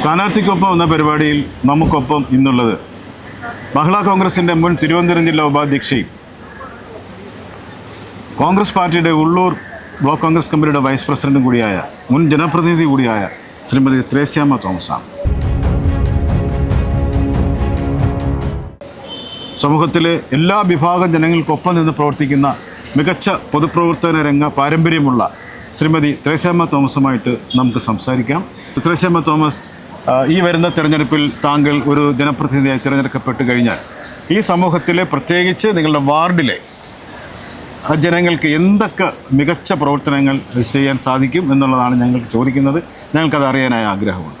സ്ഥാനാർത്ഥിക്കൊപ്പം എന്ന പരിപാടിയിൽ നമുക്കൊപ്പം ഇന്നുള്ളത് മഹിളാ കോൺഗ്രസിന്റെ മുൻ തിരുവനന്തപുരം ജില്ലാ ഉപാധ്യക്ഷയും കോൺഗ്രസ് പാർട്ടിയുടെ ഉള്ളൂർ ബ്ലോക്ക് കോൺഗ്രസ് കമ്മിറ്റിയുടെ വൈസ് പ്രസിഡന്റും കൂടിയായ മുൻ ജനപ്രതിനിധി കൂടിയായ ശ്രീമതി ത്രേസ്യാമ്മ തോമസാണ്. സമൂഹത്തിലെ എല്ലാ വിഭാഗം ജനങ്ങൾക്കൊപ്പം നിന്ന് പ്രവർത്തിക്കുന്ന മികച്ച പൊതുപ്രവർത്തന രംഗ പാരമ്പര്യമുള്ള ശ്രീമതി ത്രേസ്യാമ്മ തോമസുമായിട്ട് നമുക്ക് സംസാരിക്കാം. ത്രേസ്യാമ്മ തോമസ് ഈ വരുന്ന തിരഞ്ഞെടുപ്പിൽ താങ്കൾ ഒരു ജനപ്രതിനിധിയായി തിരഞ്ഞെടുക്കപ്പെട്ട് കഴിഞ്ഞാൽ ഈ സമൂഹത്തിലെ പ്രത്യേകിച്ച് നിങ്ങളുടെ വാർഡിലെ ജനങ്ങൾക്ക് എന്തൊക്കെ മികച്ച പ്രവർത്തനങ്ങൾ ചെയ്യാൻ സാധിക്കും എന്നുള്ളതാണ് ഞങ്ങൾക്ക് ചോദിക്കുന്നത്. ഞങ്ങൾക്കത് അറിയാനായ ആഗ്രഹമുണ്ട്.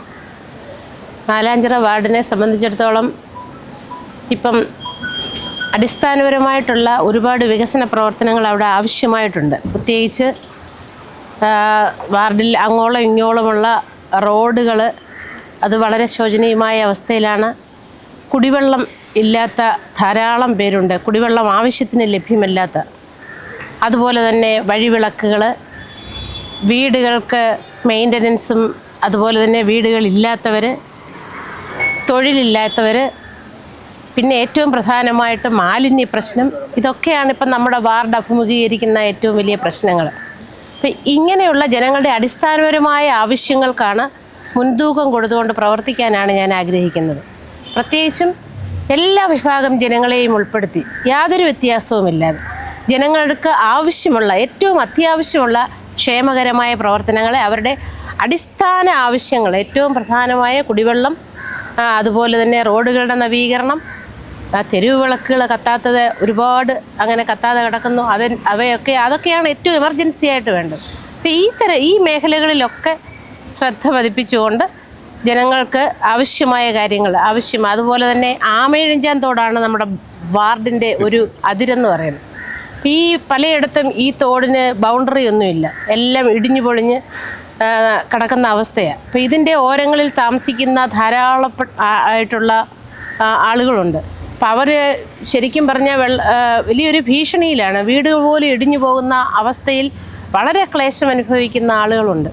നാലാഞ്ചിറ വാർഡിനെ സംബന്ധിച്ചിടത്തോളം ഇപ്പം അടിസ്ഥാനപരമായിട്ടുള്ള ഒരുപാട് വികസന പ്രവർത്തനങ്ങൾ അവിടെ ആവശ്യമായിട്ടുണ്ട്. പ്രത്യേകിച്ച് വാർഡിൽ അങ്ങോളം ഇങ്ങോളമുള്ള റോഡുകൾ അത് വളരെ ശോചനീയമായ അവസ്ഥയിലാണ്. കുടിവെള്ളം ഇല്ലാത്ത ധാരാളം പേരുണ്ട്. കുടിവെള്ളം ആവശ്യത്തിന് ലഭ്യമല്ലാത്ത. അതുപോലെ തന്നെ വഴിവിളക്കുകൾ വീടുകൾക്ക് മെയിന്റനൻസും അതുപോലെ തന്നെ വീടുകളില്ലാത്തവർ തൊഴിലില്ലാത്തവർ പിന്നെ ഏറ്റവും പ്രധാനമായിട്ട് മാലിന്യ പ്രശ്നം ഇതൊക്കെയാണ് ഇപ്പം നമ്മുടെ വാർഡ് അഭിമുഖീകരിക്കുന്ന ഏറ്റവും വലിയ പ്രശ്നങ്ങൾ അപ്പം ഇങ്ങനെയുള്ള ജനങ്ങളുടെ അടിസ്ഥാനപരമായ ആവശ്യങ്ങൾക്കാണ് മുൻതൂക്കം കൊടുത്തുകൊണ്ട് പ്രവർത്തിക്കാനാണ് ഞാൻ ആഗ്രഹിക്കുന്നത്. പ്രത്യേകിച്ചും എല്ലാ വിഭാഗം ജനങ്ങളെയും ഉൾപ്പെടുത്തി യാതൊരു വ്യത്യാസവുമില്ലാതെ ജനങ്ങൾക്ക് ആവശ്യമുള്ള ഏറ്റവും അത്യാവശ്യമുള്ള ക്ഷേമകരമായ പ്രവർത്തനങ്ങളെ അവരുടെ അടിസ്ഥാന ആവശ്യങ്ങൾ ഏറ്റവും പ്രധാനമായ കുടിവെള്ളം അതുപോലെ തന്നെ റോഡുകളുടെ നവീകരണം തെരുവ് വിളക്കുകൾ കത്താത്തത് ഒരുപാട് അങ്ങനെ കത്താതെ കിടക്കുന്നു. അത് അവയൊക്കെ അതൊക്കെയാണ് ഏറ്റവും എമർജൻസി ആയിട്ട് വേണ്ടത്. അപ്പോൾ ഈ തര ഈ മേഖലകളിലൊക്കെ ശ്രദ്ധ പതിപ്പിച്ചുകൊണ്ട് ജനങ്ങൾക്ക് ആവശ്യമായ കാര്യങ്ങൾ ആവശ്യം. അതുപോലെ തന്നെ ആമയിഴഞ്ചാൻ തോടാണ് നമ്മുടെ വാർഡിന്റെ ഒരു അതിരെന്ന് പറയുന്നത്. ഈ പലയിടത്തും ഈ തോടിന് ബൗണ്ടറി ഒന്നുമില്ല. എല്ലാം ഇടിഞ്ഞു പൊളിഞ്ഞ് കിടക്കുന്ന അവസ്ഥയാണ് അപ്പോൾ ഇതിന്റെ ഓരങ്ങളിൽ താമസിക്കുന്ന ധാരാളം ആയിട്ടുള്ള ആളുകളുണ്ട്. അപ്പം അവർ ശരിക്കും പറഞ്ഞാൽ വെള്ള വലിയൊരു ഭീഷണിയിലാണ്. വീട് പോലും ഇടിഞ്ഞു പോകുന്ന അവസ്ഥയിൽ വളരെ ക്ലേശം അനുഭവിക്കുന്ന ആളുകളുണ്ട്.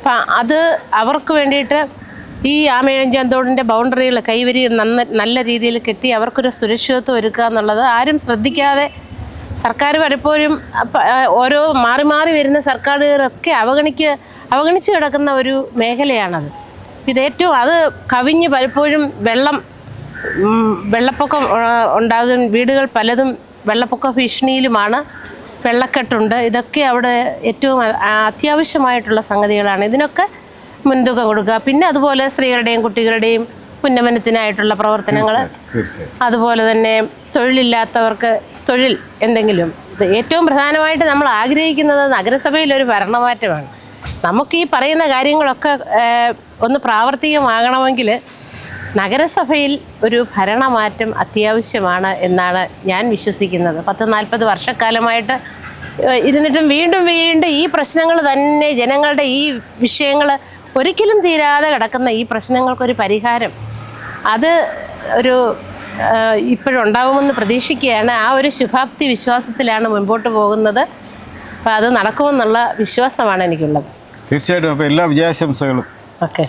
അപ്പം അത് അവർക്ക് വേണ്ടിയിട്ട് ഈ ആമയിഴഞ്ചാന്തോടിന്റെ ബൗണ്ടറികൾ കൈവരി നന്ന നല്ല രീതിയിൽ കെട്ടി അവർക്കൊരു സുരക്ഷിതത്വം ഒരുക്കുക എന്നുള്ളത് ആരും ശ്രദ്ധിക്കാതെ സർക്കാർ പലപ്പോഴും ഓരോ മാറി മാറി വരുന്ന സർക്കാരുകളൊക്കെ അവഗണിക്ക് അവഗണിച്ച് കിടക്കുന്ന ഒരു മേഖലയാണത്. ഇതേറ്റവും അത് കവിഞ്ഞ് പലപ്പോഴും വെള്ളം വെള്ളപ്പൊക്കം ഉണ്ടാകും. വീടുകൾ പലതും വെള്ളപ്പൊക്ക ഭീഷണിയിലുമാണ്. വെള്ളക്കെട്ടുണ്ട്. ഇതൊക്കെ അവിടെ ഏറ്റവും അത്യാവശ്യമായിട്ടുള്ള സംഗതികളാണ്. ഇതിനൊക്കെ മുൻതുക കൊടുക്കുക. പിന്നെ അതുപോലെ സ്ത്രീകളുടെയും കുട്ടികളുടെയും ഉന്നമനത്തിനായിട്ടുള്ള പ്രവർത്തനങ്ങൾ. അതുപോലെ തന്നെ തൊഴിലില്ലാത്തവർക്ക് തൊഴിൽ എന്തെങ്കിലും. ഏറ്റവും പ്രധാനമായിട്ട് നമ്മൾ ആഗ്രഹിക്കുന്നത് നഗരസഭയിൽ ഒരു ഭരണമാറ്റമാണ്. നമുക്ക് ഈ പറയുന്ന കാര്യങ്ങളൊക്കെ ഒന്ന് പ്രാവർത്തികമാകണമെങ്കിൽ നഗരസഭയിൽ ഒരു ഭരണമാറ്റം അത്യാവശ്യമാണ് എന്നാണ് ഞാൻ വിശ്വസിക്കുന്നത്. പത്ത് നാൽപ്പത് വർഷക്കാലമായിട്ട് ഇരുന്നിട്ടും വീണ്ടും വീണ്ടും ഈ പ്രശ്നങ്ങൾ തന്നെ ജനങ്ങളുടെ ഈ വിഷയങ്ങൾ ഒരിക്കലും തീരാതെ കിടക്കുന്ന ഈ പ്രശ്നങ്ങൾക്കൊരു പരിഹാരം. അത് ഒരു ഇപ്പോഴുണ്ടാവുമെന്ന് പ്രതീക്ഷിക്കുകയാണ്. ആ ഒരു ശുഭാപ്തി വിശ്വാസത്തിലാണ് മുൻപോട്ട് പോകുന്നത്. അപ്പോൾ അത് നടക്കുമെന്നുള്ള വിശ്വാസമാണ് എനിക്കുള്ളത്. തീർച്ചയായിട്ടും. അപ്പോൾ എല്ലാ വിജയാശംസകളും. ഓക്കെ.